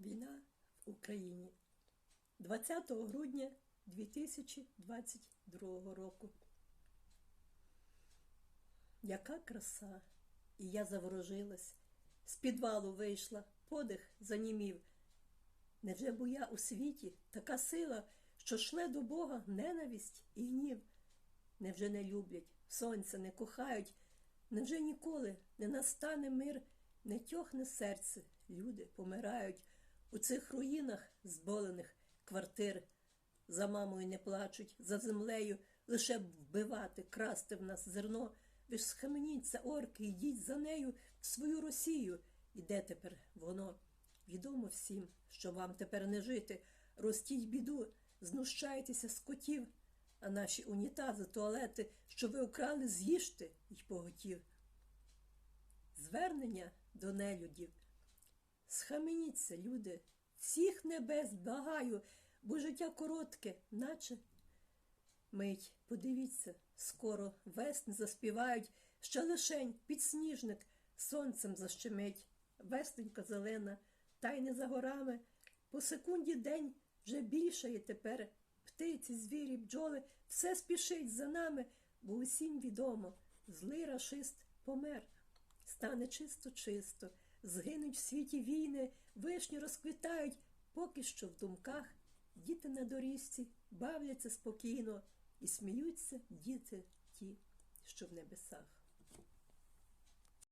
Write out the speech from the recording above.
Війна в Україні 20 грудня 2022 року. Яка краса! І я заворожилась, з підвалу вийшла, подих занімів. Невже бо я у світі така сила, що шле до Бога ненависть і гнів? Невже не люблять, сонця не кохають, невже ніколи не настане мир, не тьохне серце, люди помирають у цих руїнах зболених квартир. За мамою не плачуть, за землею лише вбивати, красти в нас зерно. Ви ж схаменіться, орки, йдіть за нею в свою Росію. І де тепер воно? Відомо всім, що вам тепер не жити. Ростіть біду, знущайтеся з котів, а наші унітази, туалети, що ви украли, з'їжте й поготів. Звернення до нелюдів. Схаменіться, люди, всіх небес благаю, бо життя коротке, наче мить. Подивіться, скоро весни заспівають, ще лишень підсніжник сонцем защемить. Весненька зелена, та й не за горами. По секунді день вже більшає тепер. Птиці, звірі, бджоли, все спішить за нами, бо усім відомо, злий рашист помер. Стане чисто-чисто, згинуть в світі війни, вишні розквітають, поки що в думках діти на доріжці бавляться спокійно і сміються діти ті, що в небесах.